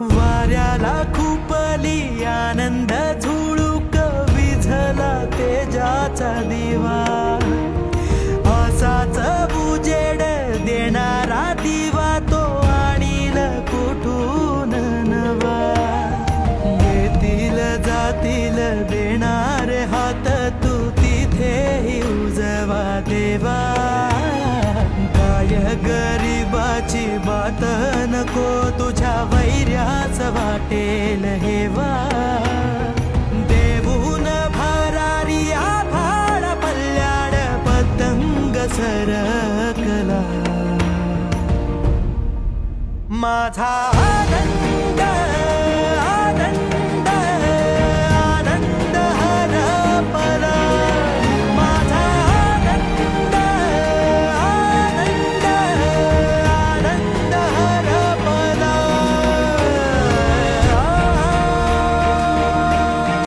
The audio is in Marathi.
वाऱ्याला खुपली आनंद झुळूक विझला तेजाचा दिवा. असाच उजेड देणारा दिवा तो आणील कुठून नवा. येतील जातील देणार हात तू तिथेही उजवा देवा. काय गरीबाची बात नको तुझ्या वैर्याच वाटेल हेवा. देऊन भरारी आभाळ पल्ल्याड पतंग सरकला. माझा आनंद